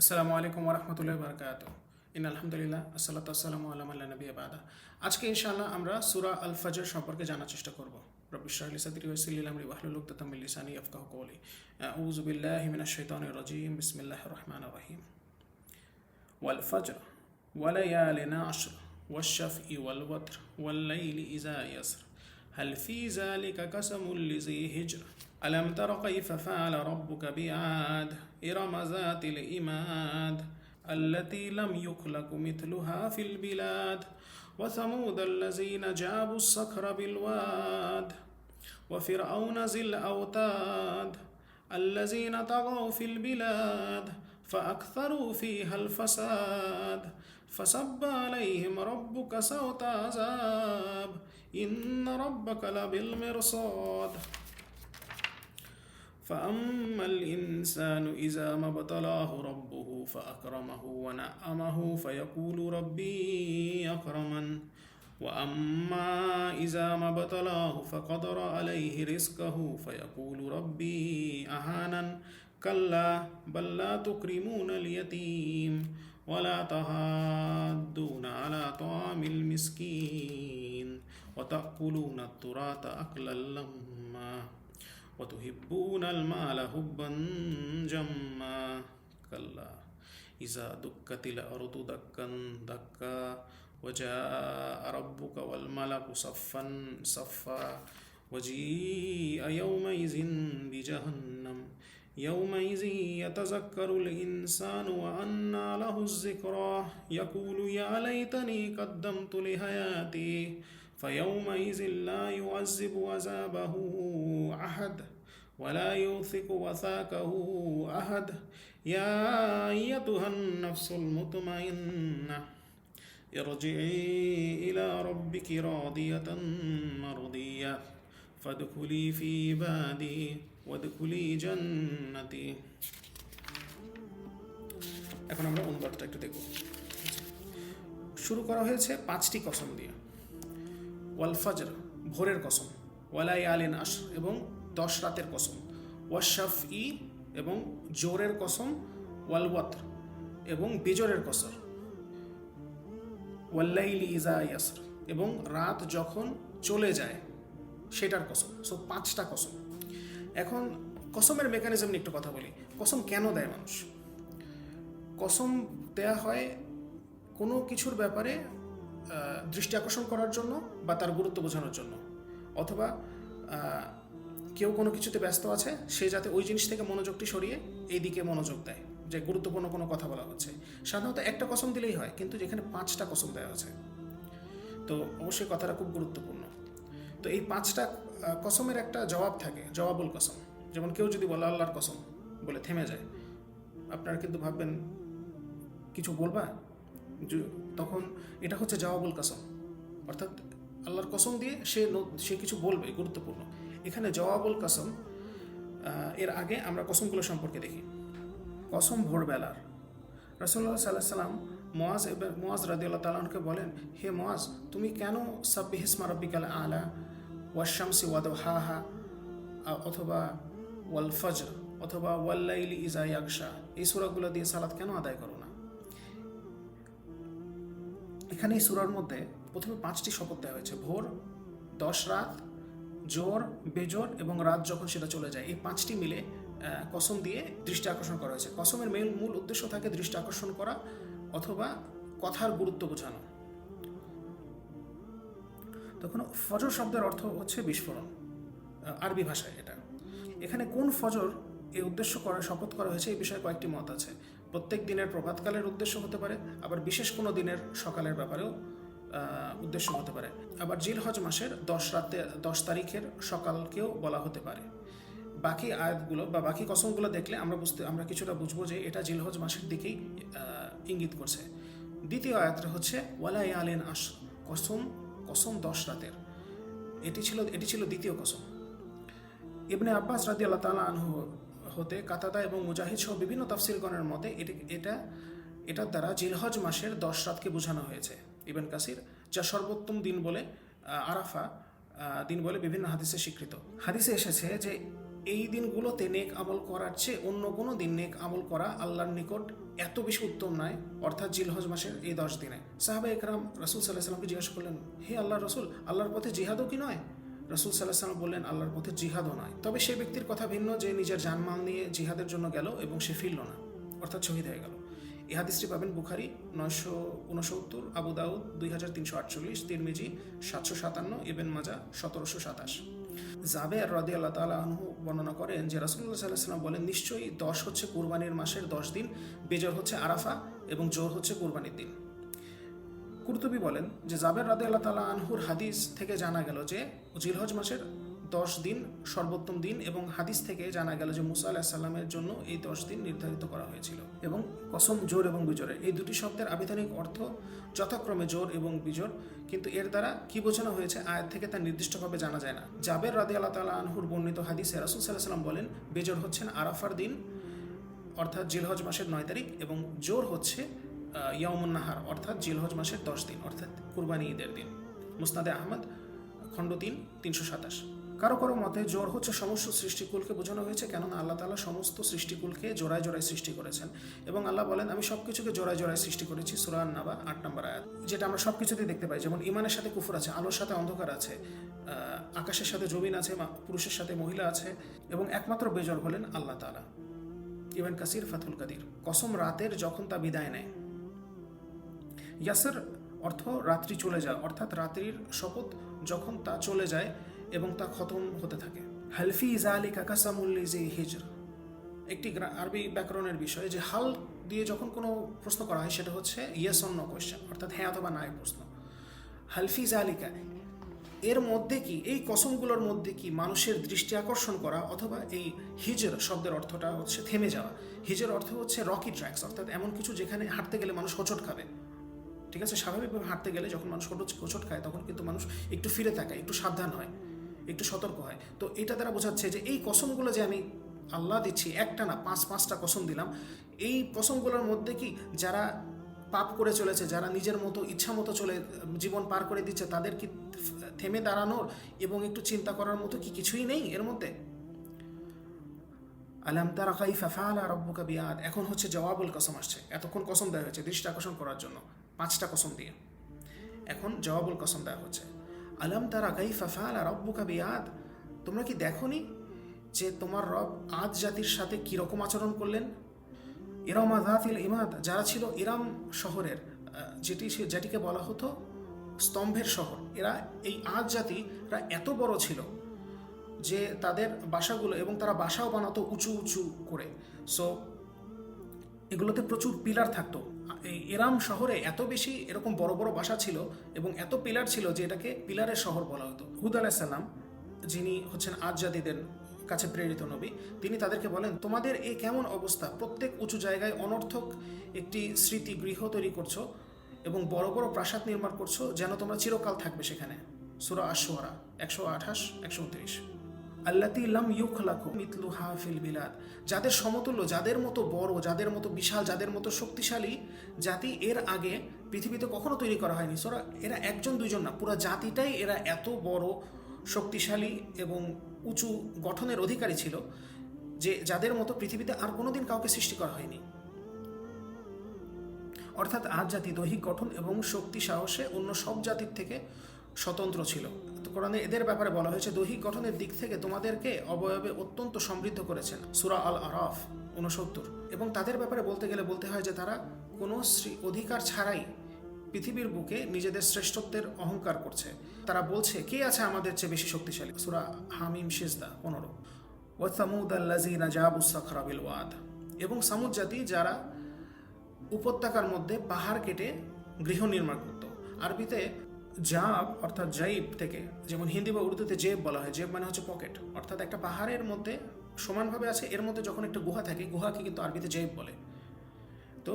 আসসালামু আলাইকুম ওরহমতুল্লাহ বরকাত ইন আলহামদুলিল্লাহ আসসালাতু আসসালামু আলাম আল্লাহ নবী আবাদা আজকে ইনশাআল্লাহ আমরা সুরা আল ফজর সম্পর্কে জানার চেষ্টা করব রব্বি ইশরাহ লি সাদরি ওয়া ইয়াসসির লি আমরি ওয়াহলুল উকদাতাম মিন লিসানি ইয়াফকাহু কওলি আউযু বিল্লাহি মিনাশ শাইতানির রাজীম বিসমিল্লাহির রহমানির রহিম ওয়াল ফজর ওয়ালায়ালিন আশর والشفع والوتر والليل إذا يسر هل في ذلك قسم لذي هجر ألم تر كيف فعل ربك بعاد؟ إرم ذات الإماد التي لم يخلق مثلها في البلاد. وثمود الذين جابوا الصخر بالواد. وفرعون ذي الأوتاد الذين طغوا في البلاد. فأكثروا فيها الفساد. فصب عليهم ربك سوط عذاب. إن ربك لبالمرصاد. فأما الإنسان إذا ما ابتلاه ربه فأكرمه ونعمه فيقول ربي أكرمن وأما إذا ما ابتلاه فقدر عليه رزقه فيقول ربي أهانن كلا بل لا تكرمون اليتيم ولا تحاضون على طعام المسكين وتأكلون التراث أكلا لما وتحبون المال حبا جما. كلا إذا دكت الأرض دكا دكا وجاء ربك والملك صفا صفا. وجيء يومئذ بجهنم. يومئذ يتذكر الإنسان وأنى له الذكرى. يقول يا ليتني قدمت لحياتي فيومئذ لا يعذب عذابه أحد ولا يوثق وثاقه أحد يا أيتها النفس المطمئنة ارجعي إلى ربك راضية مرضية فادخلي في عبادي وادخلي جنتي এখন আমরা অনুবাদটা একটু দেখব শুরু করা হয়েছে পাঁচটি কসম দিয়ে ওয়াল ভোরের কসম, ওয়ালাই আলিন আশ এবং দশ রাতের কসম ওয়াশাফ ই এবং জোরের কসম, ওয়াল ওয়াতর এবং বেজরের কসর ওয়াল্লাইলি ইজা ইয়াসর এবং রাত যখন চলে যায়, সেটার কসম, সো পাঁচটা কসম। এখন কসমের মেকানিজম নিয়ে একটু কথা বলি। কসম কেন দেয় মানুষ? কসম দেয়া হয় কোনো কিছুর ব্যাপারে দৃষ্টি আকর্ষণ করার জন্য বা তার গুরুত্ব বোঝানোর জন্য। অথবা কেউ কোনো কিছুতে ব্যস্ত আছে, সে যাতে ওই জিনিস থেকে মনোযোগটি সরিয়ে এই দিকে মনোযোগ দেয়, যে গুরুত্বপূর্ণ কোনো কথা বলা হচ্ছে। সাধারণত একটা কসম দিলেই হয়, কিন্তু যেখানে পাঁচটা কসম দেওয়া আছে। তো অবশ্যই কথাটা খুব গুরুত্বপূর্ণ। তো এই পাঁচটা কসমের একটা জবাব থাকে, জবাবুল কসম। যেমন কেউ যদি বলে আল্লাহর কসম বলে থেমে যায়, আপনারা কিন্তু ভাববেন, কিছু বলবা? তখন এটা হচ্ছে জবাবুল কসম। অর্থাৎ আল্লাহর কসম দিয়ে সে সে কিছু বলবে, গুরুত্বপূর্ণ। এখানে জবাবুল কসম এর আগে আমরা কসমগুলো সম্পর্কে দেখি। কসম ভোরবেলার। রসুল্লাহ সাল্লাহ সাল্লাম মোয়াজ এবার মোয়াজ রাদিউল্লাহ তালানকে বলেন, হে মোয়াজ তুমি কেন সাব্বি হিসমা রব্বিকাল আলা ওয়াশামসি ওয়াদ হা হা অথবা ওয়াল ফজর, অথবা ওয়াল্লাইলি ইজা ইয়াকশা এই সুরাগুলো দিয়ে সালাত কেন আদায় করো? এখানে এই সুরার মধ্যে প্রথমে পাঁচটি শপথ দেওয়া হয়েছে। ভোর, দশ রাত, জোর, বেজোর এবং রাত যখন সেটা চলে যায়, এই পাঁচটি মিলে কসম দিয়ে দৃষ্টি আকর্ষণ করা হয়েছে। কসমের মেল মূল উদ্দেশ্য থাকে দৃষ্টি আকর্ষণ করা অথবা কথার গুরুত্ব বোঝানো। তখন ফজর শব্দের অর্থ হচ্ছে বিস্ফোরণ আরবি ভাষায় এটা। এখানে কোন ফজর এই উদ্দেশ্য করা, শপথ করা হয়েছে এই বিষয়ে কয়েকটি মত আছে। প্রত্যেক দিনের প্রভাতকালের উদ্দেশ্য হতে পারে, আবার বিশেষ কোনো দিনের সকালের ব্যাপারেও উদ্দেশ্য হতে পারে। আবার জিলহজ মাসের দশ রাতে, দশ তারিখের সকালকেও বলা হতে পারে। বাকি আয়াতগুলো বা বাকি কসমগুলো দেখলে আমরা বুঝতে, আমরা কিছুটা বুঝব যে এটা জিলহজ মাসের দিকেই ইঙ্গিত করছে। দ্বিতীয় আয়াতটা হচ্ছে ওয়ালাই আলেন আস কসম কসম দশ রাতের। এটি ছিল এটি ছিল দ্বিতীয় কসম। ইবনে আব্বাস রাদি আল্লাহ তালা আনহু হতে কাতাদা এবং মুজাহিদ সহ বিভিন্ন তাফসিরগণের মতে এটি, এটা, এটার দ্বারা জিলহজ মাসের দশ রাতকে বোঝানো হয়েছে। ইবেন কাসির, যা সর্বোত্তম দিন বলে আরাফা দিন বলে বিভিন্ন হাদিসে স্বীকৃত। হাদিসে এসেছে যে, এই দিনগুলোতে নেক আমল করার চেয়ে অন্য কোনো দিন নেক আমল করা আল্লাহর নিকট এত বেশি উত্তম নয়, অর্থাৎ জিলহজ মাসের এই দশ দিনে। সাহাবা একরাম রসুল সাল্লাহ সাল্লামকে জিজ্ঞাসা করলেন, হে আল্লাহ রসুল, আল্লাহর পথে জিহাদও কি নয়? রসুল সাল্লাহ সাল্লাম বললেন, আল্লাহর পথে জিহাদও নয় তবে সেই ব্যক্তির কথা ভিন্ন যে নিজের জানমাল নিয়ে জিহাদের জন্য গেল এবং সে ফিরল না, অর্থাৎ শহীদ হয়ে গেল। এই হাদিসটি পাবেন বুখারি নয়শো উনসত্তর, আবু দাউদ দুই হাজার তিনশো আটচল্লিশ, তিরমিজি সাতশো সাতান্ন, ইবেন মাজা সতেরোশো সাতাশ। জাবের রদি আল্লাহ তালা বর্ণনা করেন যে রাসুল্লাহ সাল্লাহ সাল্লাম বলেন, নিশ্চয়ই দশ হচ্ছে কুরবানির মাসের দশ দিন, বেজর হচ্ছে আরাফা এবং জোর হচ্ছে কুরবানির দিন। কুরতুবি বলেন যে জাবের রাদে আল্লাহ তালা আনহুর হাদিস থেকে জানা গেল যে জিলহজ মাসের দশ দিন সর্বোত্তম দিন এবং হাদিস থেকে জানা গেল যে মুসা আলাহ সাল্লামের জন্য এই দশ দিন নির্ধারিত করা হয়েছিল এবং কসম, জোর এবং বিজোরের এই দুটি শব্দের আবিধানিক অর্থ যথাক্রমে জোর এবং বিজোর, কিন্তু এর দ্বারা কি বোঝানো হয়েছে আয়াত থেকে তা নির্দিষ্টভাবে জানা যায় না। জাবের রাদে আল্লাহ তালা আনহুর বর্ণিত হাদিসে রাসুল সাল্লাহ সাল্লাম বলেন, বেজোর হচ্ছেন আরাফার দিন, অর্থাৎ জিলহজ মাসের নয় তারিখ এবং জোর হচ্ছে ইয়ামুন্নাহার অর্থাৎ জিলহজ মাসের দশ দিন, অর্থাৎ কুরবানি ঈদের দিন। মুস্তাদে আহমদ, খণ্ড তিন, তিনশো সাতাশ। কারও কারও মতে জোর হচ্ছে সমস্ত সৃষ্টিকুলকে বোঝানো হয়েছে, কেননা আল্লাহ তালা সমস্ত সৃষ্টিকুলকে জোড়ায় জোড়ায় সৃষ্টি করেছেন। এবং আল্লাহ বলেন, আমি সব কিছুকে জোড়ায় জোড়ায় সৃষ্টি করেছি সুরান নাবা আট নম্বর আয়াত। যেটা আমরা সব কিছুতেই দেখতে পাই, যেমন ইমানের সাথে কুফুর আছে, আলোর সাথে অন্ধকার আছে আকাশের সাথে জমিন আছে পুরুষের সাথে মহিলা আছে, এবং একমাত্র বেজর হলেন আল্লাহ তালা ইবেন কাসির, ফাতুল কাদির। কসম রাতের যখন তা বিদায় নেয় ইয়াসের অর্থ রাত্রি চলে যায়, অর্থাৎ রাত্রির শপথ যখন তা চলে যায় এবং তা খতম হতে থাকে। হালফি ইজালি কাকাসামুল্লি যে হিজর। একটি আরবি ব্যাকরণের বিষয় যে হাল দিয়ে যখন কোনো প্রশ্ন করা হয় সেটা হচ্ছে ইয়েস অন্য কোয়েশ্চেন অর্থাৎ হ্যাঁ অথবা না প্রশ্ন। হালফি জালিকা এর মধ্যে কি, এই কসমগুলোর মধ্যে কি মানুষের দৃষ্টি আকর্ষণ করা অথবা এই হিজর শব্দের অর্থটা হচ্ছে থেমে যাওয়া? হিজর অর্থ হচ্ছে রকি ট্র্যাক্স অর্থাৎ এমন কিছু যেখানে হাঁটতে গেলে মানুষ হোঁচট খাবে। ঠিক আছে? স্বাভাবিকভাবে হাঁটতে গেলে যখন মানুষ হোঁচট হোঁচট খায়, তখন কিন্তু মানুষ একটু ফিরে তাকায়, একটু সাবধান হয়, একটু সতর্ক হয়। তো এটা দ্বারা বোঝাচ্ছে যে এই কসমগুলো যে আমি আল্লাহ দিচ্ছি, একটা না, পাঁচ, পাঁচটা কসম দিলাম, এই কসমগুলোর মধ্যে কি যারা পাপ করে চলেছে, যারা নিজের মতো, ইচ্ছা মতো চলে, জীবন পার করে দিচ্ছে, তাদের কি থেমে দাঁড়ানোর এবং একটু চিন্তা করার মতো কি কিছুই নেই এর মধ্যে? আলাম তারা কাইফা ফাআলা রাব্বুকা বিআদ। এখন হচ্ছে জওয়াবুল কসম আসছে। এতক্ষণ কসম দেওয়া হয়েছে, দৃষ্টি আকর্ষণ করার জন্য। পাঁচটা কসম দিয়ে। এখন জবাবুল কসম দেওয়া হচ্ছে। আলাম তারা কাইফা ফাআলা রাব্বুকা বিয়াদ তোমরা কি দেখোনি যে তোমার রব আদ জাতির সাথে কীরকম আচরণ করলেন? ইরাম আজাতিল ইমাদ, যারা ছিল ইরাম শহরের যেটি যেটিকে বলা হতো স্তম্ভের শহর। এরা এই আজ জাতিরা এত বড় ছিল যে তাদের বাসাগুলো এবং তারা বাসাও বানাতো উঁচু উঁচু করে। সো এগুলোতে প্রচুর পিলার থাকতো। এরাম শহরে এত বেশি এরকম বড় বড় বাসা ছিল এবং এত পিলার ছিল যে এটাকে পিলারের শহর বলা হতো। হুদ আলাইসাল্লাম, যিনি হচ্ছেন আজ জাতিদের কাছে প্রেরিত নবী, তিনি তাদেরকে বলেন, তোমাদের এই কেমন অবস্থা? প্রত্যেক উঁচু জায়গায় অনর্থক একটি স্মৃতি গৃহ তৈরি করছ এবং বড় বড় প্রাসাদ নির্মাণ করছ, যেন তোমরা চিরকাল থাকবে সেখানে। সুরা আশোয়ারা একশো আঠাশ, একশো উনত্রিশ। আল্লাতি লাম ইউখলাকু মিতলু হাফিল বিলাদ। যাদের সমতুল্য, যাদের মতো বড়, যাদের মতো বিশাল, যাদের মতো শক্তিশালী জাতি এর আগে পৃথিবীতে কখনো তৈরি করা হয়নি। সরা এরা একজন, দুইজন না, পুরো জাতিটাই এরা এত বড়, শক্তিশালী এবং উঁচু গঠনের অধিকারী ছিল যে যাদের মতো পৃথিবীতে আর কোনোদিন কাউকে সৃষ্টি করা হয়নি। অর্থাৎ আজ জাতি দৈহিক গঠন এবং শক্তি সাহসে অন্য সব জাতির থেকে স্বতন্ত্র ছিল। কোরআনে এদের ব্যাপারে বলা হয়েছে, দৈহিক গঠনের দিক থেকে তোমাদেরকে অবয়বে অত্যন্ত সমৃদ্ধ করেছেন। সুরা আল আরফ উনসত্তর এবং তাদের ব্যাপারে বলতে গেলে বলতে হয় যে তারা কোনো শ্রী- অধিকার ছাড়াই পৃথিবীর বুকে নিজেদের শ্রেষ্ঠত্বের অহংকার করছে। তারা বলছে, কে আছে আমাদের চেয়ে বেশি শক্তিশালী? সুরা হামিম শেজদা পনেরো। ওয়াসামুদ আল্লাজিনা জাবুস সাখরা বিল ওয়াদ। এবং সামুদ জাতি যারা উপত্যকার মধ্যে পাহাড় কেটে গৃহ নির্মাণ করত। আরবিতে জাব, অর্থাৎ জাইব থেকে, যেমন হিন্দি বা উর্দুতে জেব বলা হয়, জেব মানে হচ্ছে পকেট, অর্থাৎ একটা পাহাড়ের মধ্যে সমানভাবে আছে, এর মধ্যে যখন একটা গুহা থাকে, গুহাকে কিন্তু আরবিতে জেব বলে। তো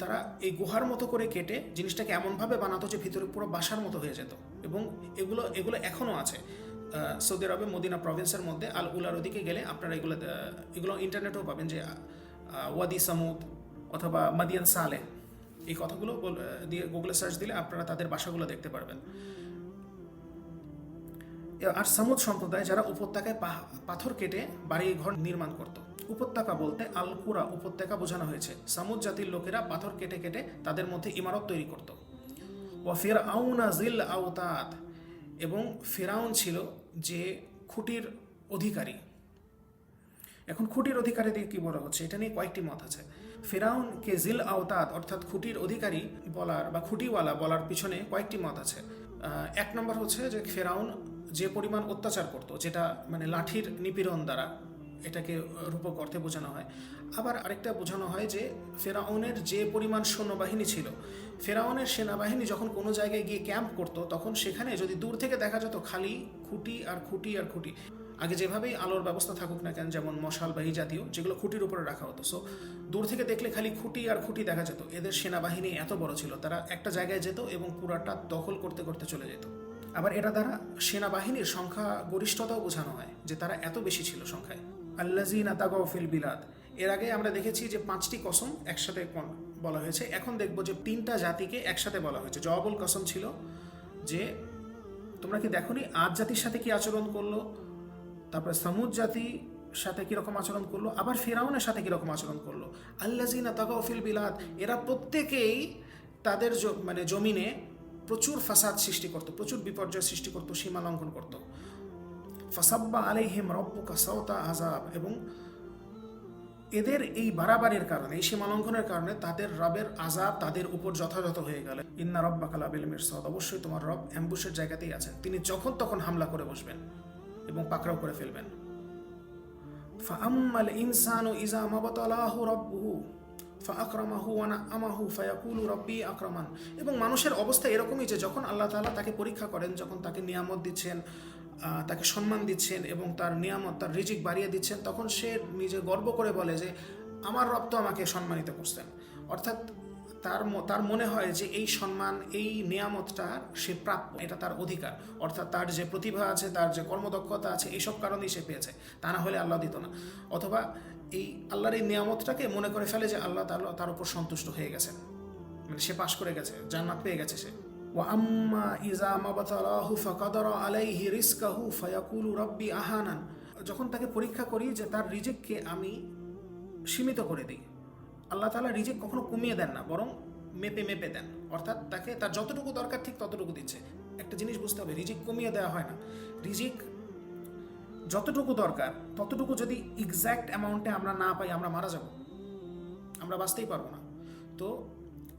তারা এই গুহার মতো করে কেটে জিনিসটাকে এমনভাবে বানাতো যে ভিতরে পুরো বাসার মতো হয়ে যেত এবং এগুলো এগুলো এখনও আছে। সৌদি আরবে মদিনা প্রভিন্সের মধ্যে, আল উলার ওদিকে গেলে আপনারা এগুলো এগুলো ইন্টারনেটেও পাবেন যে ওয়াদি সামুদ অথবা মাদিয়ান সালে এই কথাগুলো দিয়ে গুগলে সার্চ দিলে আপনারা তাদের বাসাগুলো দেখতে পারবেন। আর সামুদ সম্প্রদায় যারা উপত্যকায় পাথর কেটে বাড়ি ঘর নির্মাণ করত। উপত্যকা বলতে আলকুরা উপত্যকা বোঝানো হয়েছে। সামুদ জাতির লোকেরা পাথর কেটে কেটে তাদের মধ্যে ইমারত তৈরি করত। ওয়া ফির আউনা জিল আউতাদ এবং ফেরাউন ছিল যে খুঁটির অধিকারী। এখন খুঁটির অধিকারী দিয়ে কি বলা হচ্ছে? এটা নিয়ে কয়েকটি মত আছে। ফেরাউন কে জিল আওতাদ, অর্থাৎ খুঁটির অধিকারী বলার বা খুঁটিওয়ালা বলার পিছনে কয়েকটি মত আছে। এক নম্বর হচ্ছে যে ফেরাউন যে পরিমাণ অত্যাচার করত, যেটা মানে লাঠির নিপীড়ন দ্বারা এটাকে রূপক অর্থে বোঝানো হয়। আবার আরেকটা বোঝানো হয় যে ফেরাউনের যে পরিমাণ সৈন্যবাহিনী ছিল, ফেরাউনের সেনাবাহিনী যখন কোনো জায়গায় গিয়ে ক্যাম্প করতো, তখন সেখানে যদি দূর থেকে দেখা যেত খালি খুঁটি আর খুঁটি আর খুঁটি আগে যেভাবেই আলোর ব্যবস্থা থাকুক না কেন, যেমন মশাল মশালবাহী জাতীয়, যেগুলো খুঁটির উপরে রাখা হতো। সো দূর থেকে দেখলে খালি খুঁটি আর খুঁটি দেখা যেত। এদের সেনাবাহিনী এত বড় ছিল, তারা একটা জায়গায় যেত এবং পুরাটা দখল করতে করতে চলে যেত। আবার এটা দ্বারা সেনাবাহিনীর সংখ্যা গরিষ্ঠতাও বোঝানো হয় যে তারা এত বেশি ছিল সংখ্যায়। আল্লাজিনা তাগাউফিল বিলাদ। এর আগে আমরা দেখেছি যে পাঁচটি কসম একসাথে বলা হয়েছে। এখন দেখব যে তিনটা জাতিকে একসাথে বলা হয়েছে। জবাবুল কসম ছিল যে, তোমরা কি দেখোনি? আজ জাতির সাথে কি আচরণ করল? তারপরে সামুদ জাতি সাথে কীরকম আচরণ করল? আবার ফেরাউনের সাথে কীরকম আচরণ করল? আল্লাজিনা তাগাউফিল বিলাদ, এরা প্রত্যেকেই তাদের মানে জমিনে প্রচুর ফাসাদ সৃষ্টি করতো, প্রচুর বিপর্যয় সৃষ্টি করতো, সীমা লঙ্ঘন করতো। ফাসাব্বা আলাইহিম রব্বুকা সাওতা আজাব এবং এদের এই বাড়াবাড়ির কারণে, এই সীমা সীমালঙ্ঘনের কারণে তাদের রবের আজাব তাদের উপর যথাযথ হয়ে গেল। ইন্না রব্বা কালা বিল মিরসাদ, অবশ্যই তোমার রব অ্যাম্বুশের জায়গাতেই আছেন। তিনি যখন তখন হামলা করে বসবেন। এবং পাকড়াও করে ফেলবেন। ফাআম্মাল ইনসানু ইজা মাবতালাহু রব্বুহু, ফাআকরামাহু ওয়া নাআমাহু ফায়াকুলু রব্বি আকরামান। এবং মানুষের অবস্থা এরকমই যে যখন আল্লাহ তাআলা তাকে পরীক্ষা করেন, যখন তাকে নিয়ামত দিচ্ছেন তাকে সম্মান দিচ্ছেন এবং তার নিয়ামত, তার রিজিক বাড়িয়ে দিচ্ছেন, তখন সে নিজে গর্ব করে বলে যে, আমার রব তো আমাকে সম্মানিত করছেন। অর্থাৎ তার তার মনে হয় যে এই সম্মান, এই নিয়ামতটা সে প্রাপ্য, এটা তার অধিকার। অর্থাৎ তার যে প্রতিভা আছে, তার যে কর্মদক্ষতা আছে এইসব কারণেই সে পেয়েছে। তা না হলে আল্লাহ দিত না। অথবা এই আল্লাহর এই নিয়ামতটাকে মনে করে ফেলে যে আল্লাহ তার তার উপর সন্তুষ্ট হয়ে গেছেন। মানে সে পাশ করে গেছে, জান্নাত পেয়ে গেছে সে। ওয়াম্মা ইজা মাবাতালাহু ফাকাদারা আলাইহি রিজকাহু ফায়াকুলু রাব্বি আহানান। যখন তাকে পরীক্ষা করি যে তার রিজিককে আমি সীমিত করে দিই। আল্লাহ তালা রিজিক কখনো কমিয়ে দেন না, বরং মেপে মেপে দেন। অর্থাৎ তাকে, তার যতটুকু দরকার ঠিক ততটুকু দিচ্ছে। একটা জিনিস বুঝতে হবে, রিজিক কমিয়ে দেওয়া হয় না। রিজিক যতটুকু দরকার, ততটুকু যদি এক্স্যাক্ট অ্যামাউন্টে আমরা না পাই, আমরা মারা যাব। আমরা বাঁচতেই পারব না। তো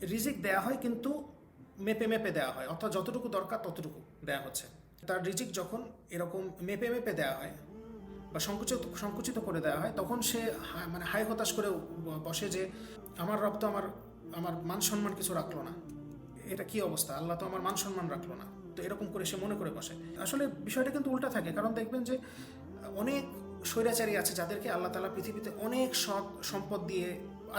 রিজিক দেয়া হয় কিন্তু মেপে মেপে দেওয়া হয়, অর্থাৎ যতটুকু দরকার ততটুকু দেয়া হচ্ছে। তার রিজিক যখন এরকম মেপে মেপে দেওয়া হয় বা সংকুচিত সংকুচিত করে দেওয়া হয়, তখন সে মানে হাই হতাশ করে বসে যে, আমার রব তো আমার আমার মান সম্মান কিছু রাখল না। এটা কি অবস্থা? আল্লাহ তো আমার মান সম্মান রাখল না। তো এরকম করে সে মনে করে বসে। আসলে বিষয়টা কিন্তু উল্টা থাকে, কারণ দেখবেন যে, অনেক স্বৈরাচারী আছে যাদেরকে আল্লাহ তালা পৃথিবীতে অনেক সৎ সম্পদ দিয়ে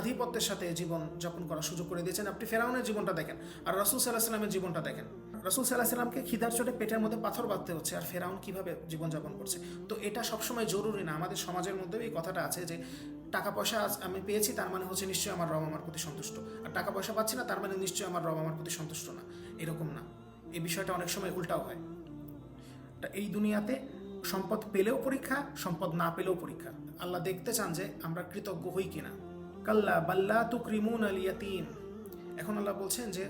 আধিপত্যের সাথে জীবন যাপন করার সুযোগ করে দিয়েছেন। আপনি ফেরাউনের জীবনটা দেখেন, আর রসুল সাল্লাহ সাল্লামের জীবনটা দেখেন। রসুল সাল্লাহ সাল্লামকে খিদার চোটে পেটের মধ্যে পাথর বাঁধতে হচ্ছে আর ফেরাউন কীভাবে জীবনযাপন করছে। তো এটা সবসময় জরুরি না। আমাদের সমাজের মধ্যেও এই কথাটা আছে যে টাকা পয়সা আজ আমি পেয়েছি, তার মানে হচ্ছে নিশ্চয়ই আমার রব আমার প্রতি সন্তুষ্ট। আর টাকা পয়সা পাচ্ছি না, তার মানে নিশ্চয়ই আমার রব আমার প্রতি সন্তুষ্ট না। এরকম না। এই বিষয়টা অনেক সময় উল্টাও হয়। তা এই দুনিয়াতে সম্পদ পেলেও পরীক্ষা, সম্পদ না পেলেও পরীক্ষা। আল্লাহ দেখতে চান যে আমরা কৃতজ্ঞ হই কিনা। কাল্লা বাল্লা তু ক্রিমুন আল ইয়াতিম এখন আল্লাহ বলছেন যে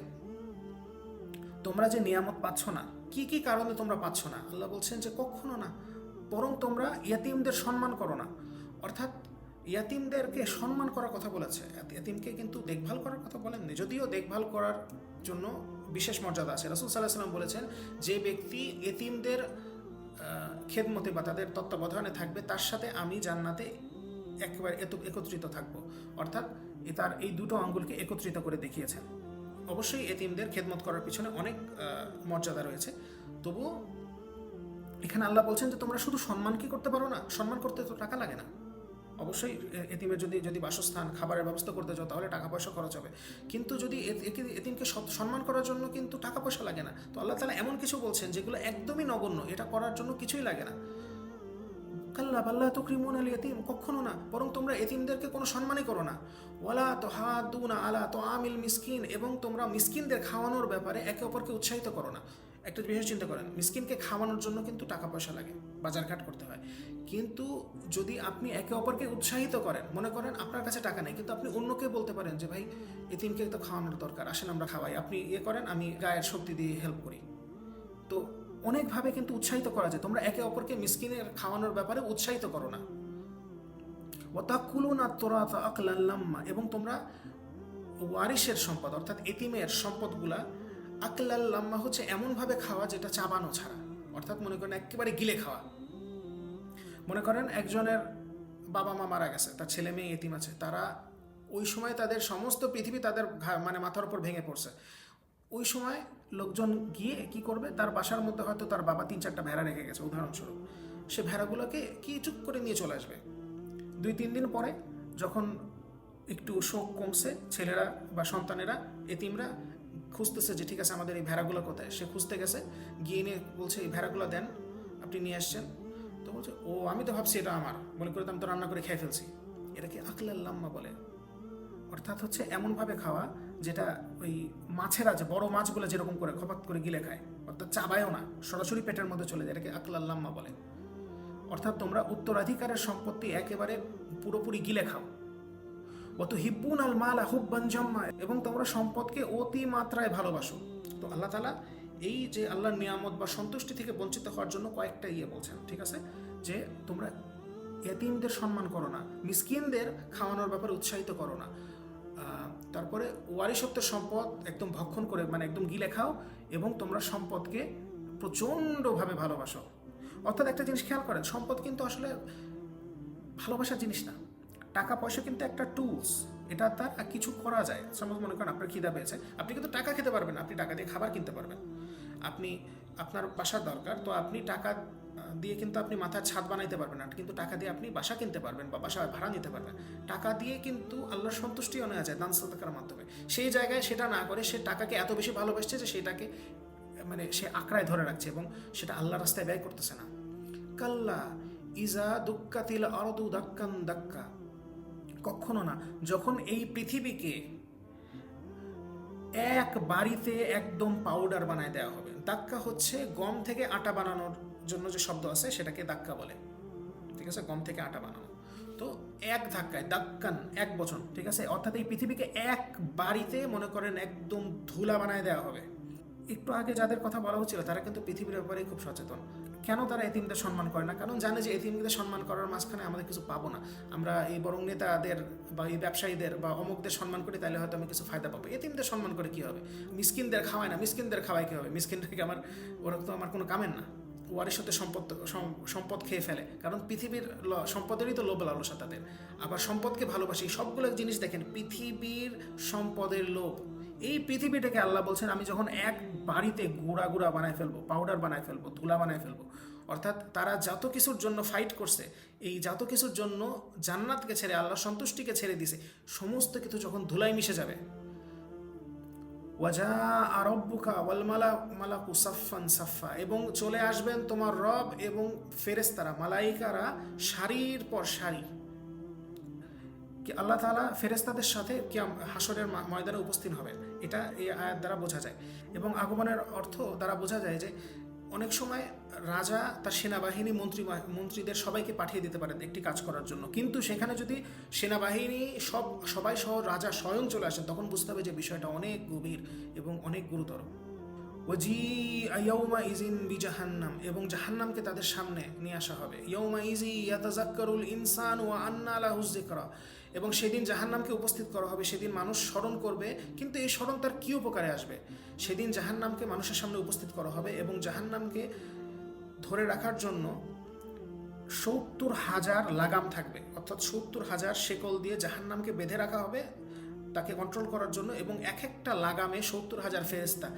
তোমরা যে নিয়ামত পাচ্ছ না, কি কি কারণে তোমরা পাচ্ছ না? আল্লাহ বলছেন যে কখনো না, বরং তোমরা ইয়াতিমদের সম্মান করো না। অর্থাৎ ইয়াতিমদেরকে সম্মান করার কথা বলেছে। ইয়াতিমকে কিন্তু দেখভাল করার কথা বলেননি, যদিও দেখভাল করার জন্য বিশেষ মর্যাদা আছে। রাসুল সাল্লাহ সাল্লাম বলেছেন, যে ব্যক্তি এতিমদের খেদমতে বা তাদের তত্ত্বাবধানে থাকবে, তার সাথে আমি জান্নাতে একেবারে একত্রিত থাকব। অর্থাৎ তার এই দুটো আঙ্গুলকে একত্রিত করে দেখিয়েছেন। অবশ্যই এতিমদের খেদমত করার পিছনে অনেক মর্যাদা রয়েছে। তবুও এখানে আল্লাহ বলছেন যে, তোমরা শুধু সম্মান কি করতে পারো না? সম্মান করতে তো টাকা লাগে না। অবশ্যই এতিমের যদি যদি বাসস্থান, খাবারের ব্যবস্থা করতে চাও তাহলে টাকা পয়সা খরচ হবে। কিন্তু যদি এতিমকে সম্মান করার জন্য কিন্তু টাকা পয়সা লাগে না, তো আল্লাহ তালা এমন কিছু বলছেন যেগুলো একদমই নগণ্য। এটা করার জন্য কিছুই লাগে না। কাল্লা পাল্লা তো ক্রিমন আল এতিম কখনো না, বরং তোমরা এতিমদেরকে কোনো সম্মানই করো না। ওয়ালা তো হাদুনা আলা তো আমিল মিসকিন, এবং তোমরা মিসকিনদের খাওয়ানোর ব্যাপারে একে অপরকে উৎসাহিত করো না। একটা বিষয় চিন্তা করেন, মিসকিনকে খাওয়ানোর জন্য কিন্তু টাকা পয়সা লাগে, বাজারঘাট করতে হয়। কিন্তু যদি আপনি একে অপরকে উৎসাহিত করেন, মনে করেন আপনার কাছে টাকা নেই, কিন্তু আপনি অন্যকে বলতে পারেন যে, ভাই এতিমকে তো খাওয়ানোর দরকার, আসেন আমরা খাওয়াই। আপনি ইয়ে করেন, আমি গায়ের শক্তি দিয়ে হেল্প করি। তো অনেকভাবে কিন্তু উৎসাহিত করা যায়। তোমরা একে অপরকে মিসকিনের খাওয়ানোর ব্যাপারে উৎসাহিত করো না। ওয়াতাকুলুনা আকলাল্লাম্মা এবং তোমরা ওয়ারিসের সম্পদ, অর্থাৎ এতিমের সম্পদগুলা আকলাল্লাম্মা হচ্ছে এমনভাবে খাওয়া যেটা চাবানো ছাড়া। অর্থাৎ মনে করেন একেবারে গিলে খাওয়া। মনে করেন একজনের বাবা মা মারা গেছে, তার ছেলে মেয়ে এতিম আছে, তারা ওই সময় তাদের সমস্ত পৃথিবী তাদের মানে মাথার উপর ভেঙে পড়ছে। ওই সময় লোকজন গিয়ে কি করবে? তার বাসার মধ্যে হয়তো তার বাবা তিন চারটা ভেড়া রেখে গেছে, উদাহরণস্বরূপ। সে ভেড়াগুলোকে কি চুপ করে নিয়ে চলে আসবে? দুই, তিন দিন পরে যখন একটু শোক কমছে, ছেলেরা বা সন্তানেরা, এতিমরা খুঁজতেছে যে, ঠিক আছে, আমাদের এই ভেড়াগুলো কোথায়? সে খুঁজতে গেছে, গিয়ে নিয়ে বলছে, এই ভেড়াগুলো দেন, আপনি নিয়ে আসছেন? তো বলছে, ও, আমি তো ভাবছি এটা আমার। মনে করে আমি তো রান্না করে খেয়ে ফেলছি। এটাকে আকলাল্লাম্মা বলে। অর্থাৎ হচ্ছে এমনভাবে খাওয়া যেটা ওই মাছেরা যে বড় মাছগুলো যেরকম করে খপাত করে গিলে খায়, অর্থাৎ চাবায়ও না, সরাসরি পেটের মধ্যে চলে যায়, এটাকে আকলাল্লাম্মা বলে। অর্থাৎ তোমরা উত্তরাধিকারের সম্পত্তি একেবারে পুরোপুরি গিলে খাও। অত হিব্বুন আল মাল হুব্বান জম্মা, এবং তোমরা সম্পদকে অতি মাত্রায় ভালোবাসো। তো আল্লাহ তালা এই যে আল্লাহর নিয়ামত বা সন্তুষ্টি থেকে বঞ্চিত হওয়ার জন্য কয়েকটা ইয়ে বলছেন, ঠিক আছে? যে তোমরা এতিমদের সম্মান করো না, মিসকিনদের খাওয়ানোর ব্যাপারে উৎসাহিত করো না। তারপরে ওয়ারিসত্বের সম্পদ একদম ভক্ষণ করে মানে একদম গিলে খাও এবং তোমরা সম্পদকে প্রচণ্ডভাবে ভালোবাসো। অর্থাৎ একটা জিনিস খেয়াল করেন, সম্পদ কিন্তু আসলে ভালোবাসার জিনিস না। টাকা, পয়সা কিন্তু একটা টুলস এটা তার কিছু করা যায়। সমাজ মনে করেন আপনার খিদা পেয়েছে, আপনি কিন্তু টাকা খেতে পারবেন আপনি টাকা দিয়ে খাবার কিনতে পারবেন। আপনি, আপনার বাসার দরকার, তো আপনি টাকা দিয়ে কিন্তু আপনি মাথার ছাদ বানাইতে পারবেন না কিন্তু টাকা দিয়ে আপনি বাসা কিনতে পারবেন বা বাসা ভাড়া নিতে পারবেন। টাকা দিয়ে কিন্তু আল্লাহর সন্তুষ্টি নেওয়া যায় দান সদকার মাধ্যমে। সেই জায়গায় সেটা না করে সে টাকাকে এত বেশি ভালোবাসছে যে সেটাকে মানে সে আঁকড়ায় ধরে রাখছে এবং সেটা আল্লাহ রাস্তায় ব্যয় করতেছে না। কাল্লা ইজা দুক্কাতিল আরদু দাক্কান দাক্কা। কখনো না, যখন এই পৃথিবীকে এক বাড়িতে একদম পাউডার বানায় দেওয়া হবে। দাক্কা হচ্ছে গম থেকে আটা বানানোর জন্য যে শব্দ আছে সেটাকে দাক্কা বলে। ঠিক আছে? গম থেকে আটা বানানো। তো এক ধাক্কায় দাক্কান এক বছর ঠিক আছে? অর্থাৎ এই পৃথিবীকে এক বাড়িতে মনে করেন একদম ধুলা বানায় দেওয়া হবে। একটু আগে যাদের কথা বলা হচ্ছিল, তারা কিন্তু পৃথিবীর ব্যাপারে খুব সচেতন। কেন তারা এতিমদের সম্মান করে না? কারণ জানে যে এতিমদের সম্মান করার মাঝখানে আমাদের কিছু পাবো না। আমরা এই বরং নেতাদের বা এই ব্যবসায়ীদের বা অমুকদের সম্মান করি, তাহলে হয়তো আমি কিছু ফায়দা পাবো। এতিমদের সম্মান করে কি হবে? মিসকিনদের খাওয়ায় না? মিসকিনদের খাওয়ায় কী হবে? মিসকিনদেরকে আমার, ওরা তো আমার কোনো কামের না। ওয়ারের সাথে সম্পদ সম্পদ খেয়ে ফেলে। কারণ পৃথিবীর সম্পদেরই তো লোভ লালসা তাদের। আবার সম্পদকে ভালোবাসি। সবগুলো জিনিস দেখেন, পৃথিবীর সম্পদের লোভ। এই পৃথিবীটাকে আল্লাহ বলছেন, আমি যখন এক বাড়িতে গুঁড়া গুঁড়া বানায় ফেলব পাউডার বানায় ফেলব, ধুলা বানায় ফেলব, অর্থাৎ তারা যত কিছুর জন্য ফাইট করছে, এই যত কিছুর জন্য জান্নাতকে ছেড়ে আল্লাহ সন্তুষ্টিকে ছেড়ে দিছে, সমস্ত কিছু যখন ধুলাই মিশে যাবে ওয়াজা আরব্বুকা ওয়াল মালা মালাকু সাফান সাফা এবং চলে আসবেন তোমার রব এবং ফেরেস্তারা মালাইকারা সারির পর সারি। আল্লাহ তালা ফেরেস্তাদের সাথে কি হাসরের ময়দানে উপস্থিত হবেন। এটা এই আয়াত দ্বারা বোঝা যায়। এবং আগমনের অর্থ দ্বারা বোঝা যায় যে অনেক সময় রাজা তার সেনাবাহিনী, মন্ত্রী মন্ত্রীদের সবাইকে পাঠিয়ে দিতে পারেন একটি কাজ করার জন্য। কিন্তু সেখানে যদি সেনাবাহিনী সব, সবাই সহ রাজা স্বয়ং চলে আসেন, তখন বুঝতে হবে যে বিষয়টা অনেক গভীর এবং অনেক গুরুতর। ওজি ইয়ৌমা ইজিন বি জাহান্নাম এবং জাহান্নামকে তাদের সামনে নিয়ে আসা হবে। ইয়ৌমা ইজি ইয়াতাজাক্কারুল ইনসান ওয়া আন্না আলাহুজ যিকরা। এবং সেদিন জাহান্নামকে উপস্থিত করা হবে, সেদিন মানুষ স্মরণ করবে, কিন্তু এই স্মরণ তার কী উপকারে আসবে? সেদিন জাহান্নামকে মানুষের সামনে উপস্থিত করা হবে এবং জাহান্নামকে ধরে রাখার জন্য সত্তর হাজার লাগাম থাকবে। অর্থাৎ সত্তর হাজার শেকল দিয়ে জাহান্নামকে বেঁধে রাখা হবে, তাকে কন্ট্রোল করার জন্য এবং এক একটা লাগামে সত্তর হাজার ফেরেস্তা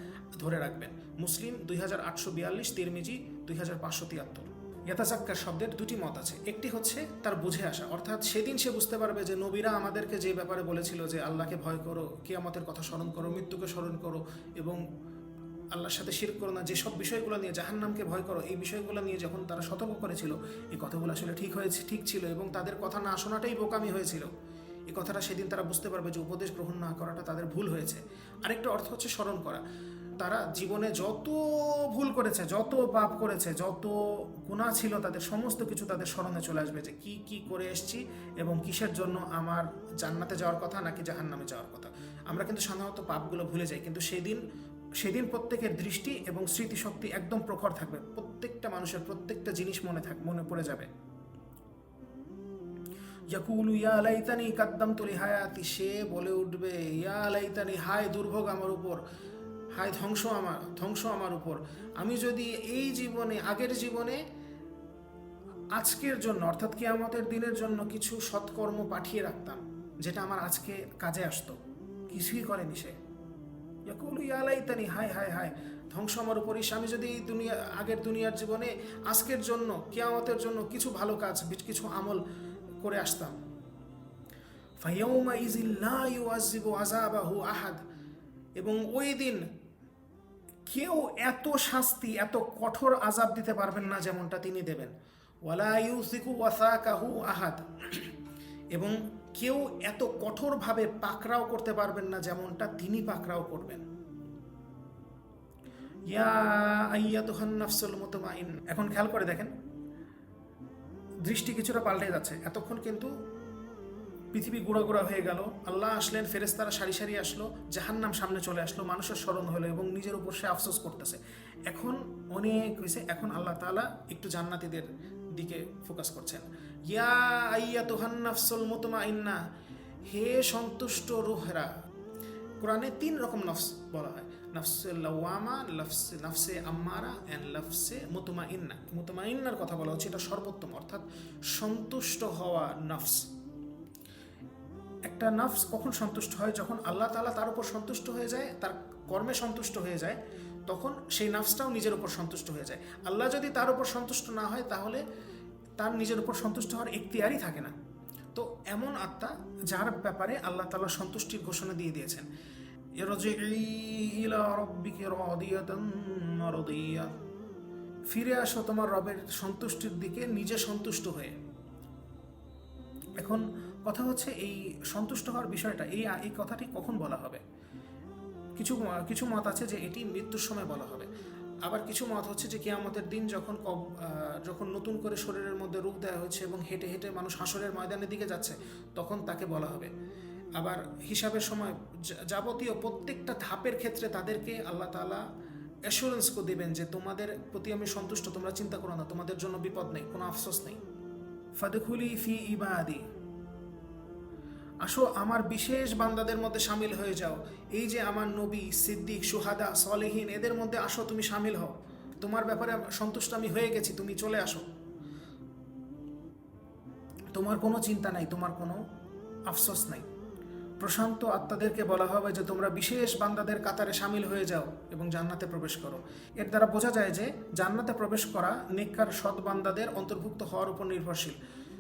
ধরে রাখবেন। মুসলিম দুই হাজার আটশো বিয়াল্লিশ, তিরমিজি দুই হাজার পাঁচশো তিয়াত্তর। ইয়াতাজাক্কার শব্দের দুটি মত আছে। একটি হচ্ছে তার বুঝে আসা, অর্থাৎ সেদিন সে বুঝতে পারবে যে নবীরা আমাদেরকে যে ব্যাপারে বলেছিল যে আল্লাহকে ভয় করো, কিয়ামতের কথা স্মরণ করো, মৃত্যুকে স্মরণ করো এবং আল্লাহর সাথে শির করো না, যেসব বিষয়গুলো নিয়ে, জাহান্নামকে ভয় করো, এই বিষয়গুলো নিয়ে যখন তারা সতর্ক করেছিল, এই কথাগুলো আসলে ঠিক হয়েছে, ঠিক ছিল এবং তাদের কথা না শোনাটাই বোকামি হয়েছিল। এই কথাটা সেদিন তারা বুঝতে পারবে যে উপদেশ গ্রহণ না করাটা তাদের ভুল হয়েছে। আরেকটা অর্থ হচ্ছে স্মরণ করা। তারা জীবনে যত ভুল করেছে, যত পাপ করেছে, যত গুণা ছিল তাদের সমস্ত কিছু তাদের স্মরণে চলে আসবে যে কি কি করে এসেছি এবং কিসের জন্য আমার জান্নাতে যাওয়ার কথা নাকি জাহান্নামে যাওয়ার কথা। আমরা কিন্তু সাধারণত পাপগুলো ভুলে যাই, কিন্তু সেদিন সেদিন প্রত্যেকের দৃষ্টি এবং স্মৃতিশক্তি একদম প্রখর থাকবে। প্রত্যেকটা মানুষের প্রত্যেকটা জিনিস মনে থাক, মনে পড়ে যাবে। ইয়াকুলু, ইয়া লাইতানি কাদ্দামতু লিহায়াতি সে বলে উঠবে, ইয়া লাইতানি, হায় দুর্ভোগ আমার উপর। হায় ধ্বংস আমার ধ্বংস আমার উপর। আমি যদি এই জীবনে, আগের জীবনে, আজকের জন্য, অর্থাৎ কিয়ামতের দিনের জন্য কিছু সৎকর্ম পাঠিয়ে রাখতাম, যেটা আমার আজকে কাজে আসতো। কিছুই করেনি সে। ইয়াকুলু ইয়া লাইতানি, হায় হায় হায়, ধ্বংস আমার উপর। আমি যদি এই দুনিয়া, আগের দুনিয়ার জীবনে, আজকের জন্য, কিয়ামতের জন্য কিছু ভালো কাজ কিছু আমল করে আসতাম। ফাইয়াউমা ইজিল্লা ইউআজিবু আযাবাহু আহাদ। এবং ওই দিন কেউ এত শাস্তি, এত কঠোর আজাব দিতে পারবেন না যেমনটা তিনি দেবেন। ওয়ালা ইউসিকু ওয়াসাকাহু আহাদ। এবং কেউ এত কঠোরভাবে পাকরাও করতে পারবেন না যেমনটা তিনি পাকরাও করবেন। ইয়া এখন খেয়াল করে দেখেন, দৃষ্টি কিছুটা পাল্টে যাচ্ছে। এতক্ষণ কিন্তু পৃথিবী গুঁড়া গুঁড়া হয়ে গেল। আল্লাহ আসলেন ফেরেস্তারা সারি সারি আসলো, জাহান্নাম সামনে চলে আসলো, মানুষের স্মরণ হলো এবং নিজের উপর সে আফসোস করতেছে। এখন অনেক হয়েছে, এখন আল্লাহ তাআলা একটু জান্নাতীদের দিকে ফোকাস করছেন। ইয়া আইয়া তোহান্নাফসল মোতমা ইন্না হে সন্তুষ্ট রুহরা, কোরআনে তিন রকম নফস বলা হয়। নফসে লাওয়ামা লফসে নফসে আম্মারা অ্যান্ড লফসে মুতমা ইন্না মুতমা ইন্নার কথা বলা হচ্ছে, এটা সর্বোত্তম, অর্থাৎ সন্তুষ্ট হওয়া নফস। একটা নফস কখন সন্তুষ্ট হয়? যখন আল্লাহ তালা তার উপর সন্তুষ্ট হয়ে যায়, তার কর্মে সন্তুষ্ট হয়ে যায়, তখন সেই নফসটাও নিজের উপর সন্তুষ্ট হয়ে যায়। আল্লাহ যদি তার উপর সন্তুষ্ট না হয়, তাহলে তার নিজের উপর সন্তুষ্ট হওয়ার এখতিয়ারই থাকে না। তো এমন আত্মা যার ব্যাপারে আল্লাহ তালা সন্তুষ্টির ঘোষণা দিয়ে দিয়েছেন। ফিরে আসো তোমার রবের সন্তুষ্টির দিকে, নিজে সন্তুষ্ট হয়ে। এখন কথা হচ্ছে এই সন্তুষ্ট হওয়ার বিষয়টা, এই এই কথাটি কখন বলা হবে? কিছু কিছু মত আছে যে এটি মৃত্যুর সময় বলা হবে। আবার কিছু মত হচ্ছে যে কিয়ামতের দিন যখন কব যখন নতুন করে শরীরের মধ্যে রূপ দেওয়া হচ্ছে এবং হেঁটে হেঁটে মানুষ হাসরের ময়দানের দিকে যাচ্ছে, তখন তাকে বলা হবে। আবার হিসাবের সময় যাবতীয় প্রত্যেকটা ধাপের ক্ষেত্রে তাদেরকে আল্লাহ তালা অ্যাসুরেন্স করে দেবেন যে তোমাদের প্রতি আমি সন্তুষ্ট, তোমরা চিন্তা করো না, তোমাদের জন্য বিপদ নেই, কোনো আফসোস নেই। ফাদখুলি ফি ইবাদি। আসো আমার বিশেষ বান্দাদের মধ্যে সামিল হয়ে যাও। এই যে আমার নবী, সিদ্দিক, সুহাদা, সলেহীন, এদের মধ্যে আসো, তুমি সামিল হও। তোমার ব্যাপারে সন্তুষ্ট, আমি হয়ে গেছি, তুমি চলে আসো। তোমার কোনো চিন্তা নাই, তোমার কোনো আফসোস নাই। প্রশান্ত আত্মাদেরকে বলা হবে যে, তোমরা বিশেষ বান্দাদের কাতারে সামিল হয়ে যাও এবং জান্নাতে প্রবেশ করো। এর দ্বারা বোঝা যায় যে, জান্নাতে প্রবেশ করা নেককার, সৎ বান্দাদের অন্তর্ভুক্ত হওয়ার উপর নির্ভরশীল।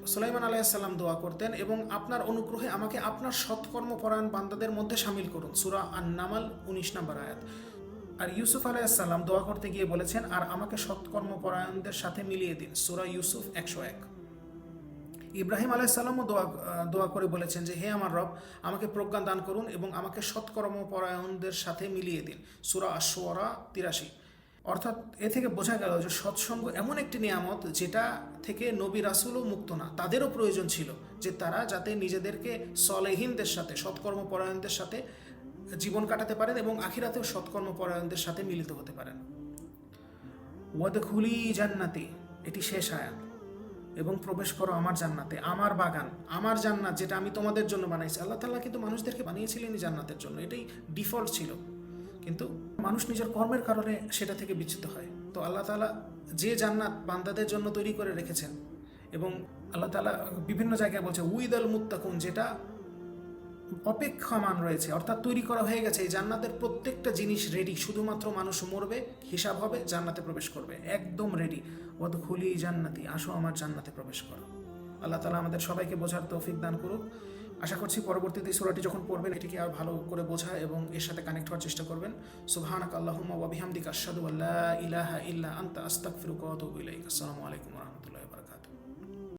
সুলাইমান আলাইসাল্লাম দোয়া করতেন এবং আপনার অনুগ্রহে আমাকে আপনার সৎকর্মপরায়ণ বান্দাদের মধ্যে সামিল করুন। সুরা আন নামাল উনিশ নম্বর আয়াত। আর ইউসুফ আলাইসাল্লাম দোয়া করতে গিয়ে বলেছেন, আর আমাকে সৎকর্মপরায়ণদের সাথে মিলিয়ে দিন। সুরা ইউসুফ একশো এক। ইব্রাহিম আলাইসাল্লামও দোয়া দোয়া করে বলেছেন যে, হে আমার রব, আমাকে প্রজ্ঞা দান করুন এবং আমাকে সৎকর্মপরায়ণদের সাথে মিলিয়ে দিন। সুরা আশোয়ারা তিরাশি। অর্থাৎ এ থেকে বোঝা গেল যে সৎসঙ্গ এমন একটি নিয়ামত যেটা থেকে নবী রাসুলও মুক্ত না, তাদেরও প্রয়োজন ছিল যে তারা যাতে নিজেদেরকে সলেহীনদের সাথে, সৎকর্মপরায়ণদের সাথে জীবন কাটাতে পারেন এবং আখিরাতেও সৎকর্মপরায়ণদের সাথে মিলিত হতে পারেন। ওয়াদখুলি জান্নাতি, এটি শেষ আয়াত। এবং প্রবেশ করো আমার জান্নাতে, আমার বাগান, আমার জান্নাত যেটা আমি তোমাদের জন্য বানাইছি। আল্লাহ তাআলা কিন্তু মানুষদেরকে বানিয়েছিলেনই জান্নাতের জন্য, এটাই ডিফল্ট ছিল। কিন্তু মানুষ নিজের কর্মের কারণে সেটা থেকে বিচ্যুত হয়। তো আল্লাহ তাআলা যে জান্নাত বান্দাদের জন্য তৈরি করে রেখেছেন এবং আল্লাহ তাআলা বিভিন্ন জায়গায় বলছে উইদ আল মুত্তাকুন যেটা অপেক্ষমান রয়েছে, অর্থাৎ তৈরি করা হয়ে গেছে। এই জান্নাতের প্রত্যেকটা জিনিস রেডি শুধুমাত্র মানুষ মরবে, হিসাব হবে, জান্নাতে প্রবেশ করবে, একদম রেডি অত খুলি জান্নাতি, আসো আমার জান্নাতে প্রবেশ করো। আল্লাহ তালা আমাদের সবাইকে বোঝার তৌফিক দান করুক। আশা করছি পরবর্তীতে সুরাটি যখন পড়বেন, এটিকে আর ভালো করে বোঝা এবং এর সাথে কানেক্ট হওয়ার চেষ্টা করবেন। সুবহানাক আল্লাহুম্মা ওয়া বিহামদিকা আশহাদু আল্লা ইলাহা ইল্লা আনতা আতুবু ইলাইক। আসসালামু আলাইকুম